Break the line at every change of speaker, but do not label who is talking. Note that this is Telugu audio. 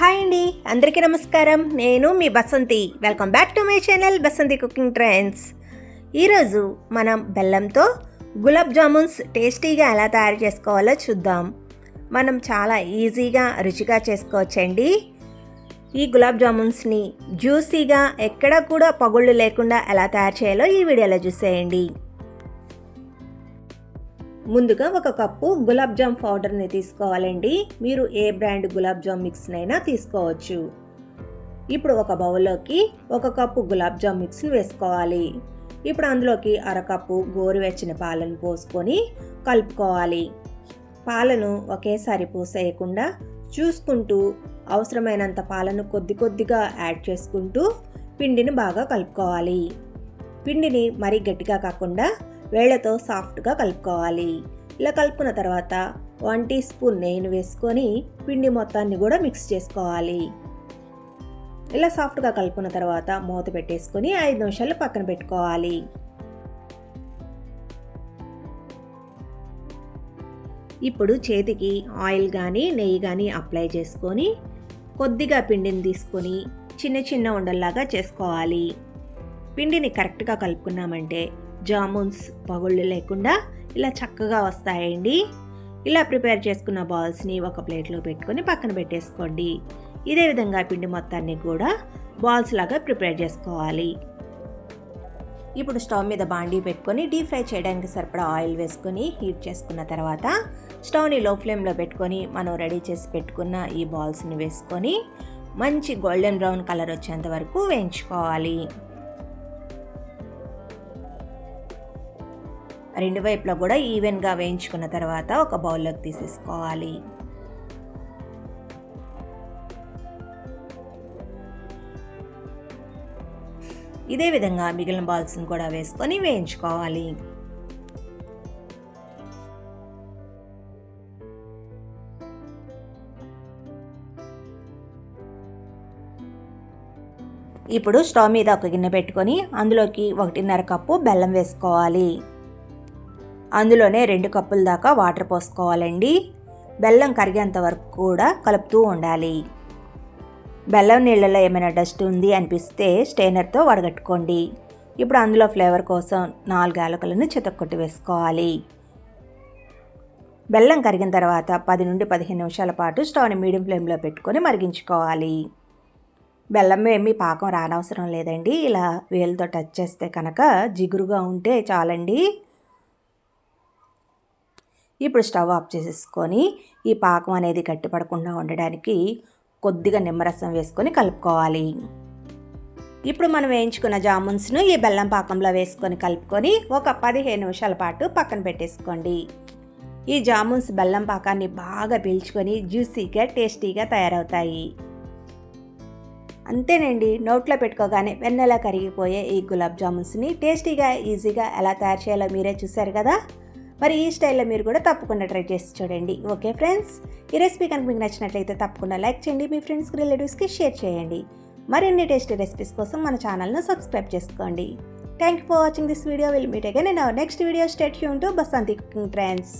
హాయ్ అండి అందరికీ నమస్కారం. నేను మీ Basanthi. Welcome back to my channel Basanthi cooking trends ఈరోజు మనం బెల్లంతో గులాబ్ జామున్స్ టేస్టీగా ఎలా తయారు చేసుకోవాలో చూద్దాం. మనం చాలా ఈజీగా రుచిగా చేసుకోవచ్చండి. ఈ గులాబ్ జామున్స్ని జ్యూసీగా ఎక్కడ కూడా పగుళ్ళు లేకుండా ఎలా తయారు చేయాలో ఈ వీడియోలో చూసేయండి. ముందుగా ఒక కప్పు గులాబ్ జామ్ పౌడర్ని తీసుకోవాలండి. మీరు ఏ బ్రాండ్ గులాబ్ జామ్ మిక్స్నైనా తీసుకోవచ్చు. ఇప్పుడు ఒక బౌల్లోకి ఒక కప్పు గులాబ్ జామ్ మిక్స్ని వేసుకోవాలి. ఇప్పుడు అందులోకి అరకప్పు గోరువెచ్చని పాలను పోసుకొని కలుపుకోవాలి. పాలను ఒకేసారి పోసేయకుండా చూసుకుంటూ అవసరమైనంత పాలను కొద్ది కొద్దిగా యాడ్ చేసుకుంటూ పిండిని బాగా కలుపుకోవాలి. పిండిని మరీ గట్టిగా కాకుండా వేళ్ళతో సాఫ్ట్గా కలుపుకోవాలి. ఇలా కలుపుకున్న తర్వాత వన్ టీ స్పూన్ నెయ్యిని వేసుకొని పిండి మొత్తాన్ని కూడా మిక్స్ చేసుకోవాలి. ఇలా సాఫ్ట్గా కలుపుకున్న తర్వాత మూత పెట్టేసుకొని ఐదు నిమిషాలు పక్కన పెట్టుకోవాలి. ఇప్పుడు చేతికి ఆయిల్ కానీ నెయ్యి కానీ అప్లై చేసుకొని కొద్దిగా పిండిని తీసుకొని చిన్న చిన్న ఉండల్లాగా చేసుకోవాలి. పిండిని కరెక్ట్గా కలుపుకున్నామంటే జామున్స్ పగుళ్ళు లేకుండా ఇలా చక్కగా వస్తాయండి. ఇలా ప్రిపేర్ చేసుకున్న బాల్స్ని ఒక ప్లేట్లో పెట్టుకొని పక్కన పెట్టేసుకోండి. ఇదే విధంగా పిండి మొత్తాన్ని కూడా బాల్స్ లాగా ప్రిపేర్ చేసుకోవాలి. ఇప్పుడు స్టవ్ మీద బాండీ పెట్టుకొని డీప్ ఫ్రై చేయడానికి సరిపడా ఆయిల్ వేసుకొని హీట్ చేసుకున్న తర్వాత స్టవ్ని లో ఫ్లేమ్లో పెట్టుకొని మనం రెడీ చేసి పెట్టుకున్న ఈ బాల్స్ని వేసుకొని మంచి గోల్డెన్ బ్రౌన్ కలర్ వచ్చేంత వరకు వేయించుకోవాలి. రెండు వైపులా కూడా ఈవెన్గా వేయించుకున్న తర్వాత ఒక బౌల్లోకి తీసేసుకోవాలి. ఇదే విధంగా మిగిలిన బాల్స్ని కూడా వేసుకొని వేయించుకోవాలి. ఇప్పుడు స్టవ్ మీద ఒక గిన్నె పెట్టుకొని అందులోకి ఒకటిన్నర కప్పు బెల్లం వేసుకోవాలి. అందులోనే రెండు కప్పుల దాకా వాటర్ పోసుకోవాలండి. బెల్లం కరిగేంత వరకు కూడా కలుపుతూ ఉండాలి. బెల్లం నీళ్ళలో ఏమైనా డస్ట్ ఉంది అనిపిస్తే స్టెయినర్తో వడగట్టుకోండి. ఇప్పుడు అందులో ఫ్లేవర్ కోసం నాలుగు యాలకులను చితక్కొట్టి వేసుకోవాలి. బెల్లం కరిగిన తర్వాత పది నుండి పదిహేను నిమిషాల పాటు స్టవ్ని మీడియం ఫ్లేమ్లో పెట్టుకొని మరిగించుకోవాలి. బెల్లం ఏమీ పాకం రానవసరం లేదండి. ఇలా వేలుతో టచ్ చేస్తే కనుక జిగురుగా ఉంటే చాలండి. ఇప్పుడు స్టవ్ ఆఫ్ చేసేసుకొని ఈ పాకం అనేది గట్టిపడకుండా ఉండడానికి కొద్దిగా నిమ్మరసం వేసుకొని కలుపుకోవాలి. ఇప్పుడు మనం వేయించుకున్న జామున్స్ను ఈ బెల్లం పాకంలో వేసుకొని కలుపుకొని ఒక పదిహేను నిమిషాల పాటు పక్కన పెట్టేసుకోండి. ఈ జామున్స్ బెల్లం పాకాన్ని బాగా పీల్చుకొని జ్యూసీగా టేస్టీగా తయారవుతాయి. అంతేనండి నోట్లో పెట్టుకోగానే వెన్నెలా కరిగిపోయే ఈ గులాబ్ జామున్స్ని టేస్టీగా ఈజీగా ఎలా తయారు చేయాలో మీరే చూశారు కదా? మరి ఈ స్టైల్లో మీరు కూడా తప్పకుండా ట్రై చేసి చూడండి. Okay friends? ఈ రెసిపీ కనుక మీకు నచ్చినట్లయితే తప్పకుండా లైక్ చేయండి మీ ఫ్రెండ్స్కి రిలేటివ్స్కి షేర్ చేయండి. మరిన్ని టేస్టీ రెసిపీస్ కోసం మన ఛానల్ను సబ్స్క్రైబ్ చేసుకోండి. Thank you for watching this video. Will meet again our next video. Stay Yoon to Basanthi cooking trends.